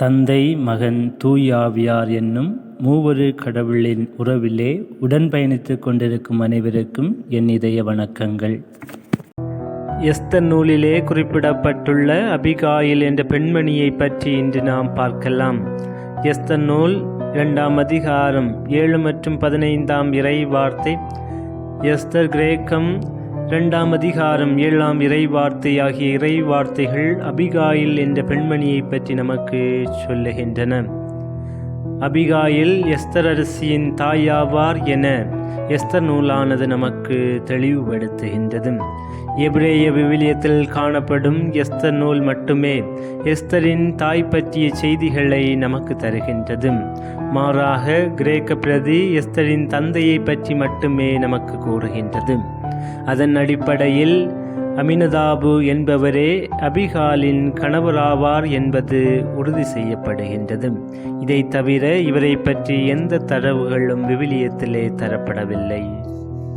தந்தை மகன் தூயாவியார் என்னும் மூவரு கடவுளின் உறவிலே உடன் பயணித்து கொண்டிருக்கும் அனைவருக்கும் என் இதய வணக்கங்கள். எஸ்தர் நூலிலே குறிப்பிடப்பட்டுள்ள அபிகாயில் என்ற பெண்மணியை பற்றி இன்று நாம் பார்க்கலாம். எஸ்தர் நூல் இரண்டாம் அதிகாரம் ஏழு மற்றும் பதினைந்தாம் இறை வார்த்தை. எஸ்தர் கிரேக்கம் இரண்டாம் அதிகாரம் ஏழாம் இறை வார்த்தை ஆகிய இறை வார்த்தைகள் அபிகாயில் என்ற பெண்மணியை பற்றி நமக்கு சொல்லுகின்றன. அபிகாயில் எஸ்தர் அரசியின் தாயாவார் என எஸ்தர் நூலானது நமக்கு தெளிவுபடுத்துகின்றது. எபிரேய விவிலியத்தில் காணப்படும் எஸ்தர் நூல் மட்டுமே எஸ்தரின் தாய் பற்றிய செய்திகளை நமக்கு தருகின்றது. மாறாக கிரேக்க பிரதி எஸ்தரின் தந்தையை பற்றி மட்டுமே நமக்கு கூறுகின்றது. அதன் அடிப்படையில் அமினதாபு என்பவரே அபிகாலின் கணவராவார் என்பது உறுதி செய்யப்படுகின்றது. இதை தவிர இவரை பற்றி எந்த தரவுகளும் விவிலியத்திலே தரப்படவில்லை.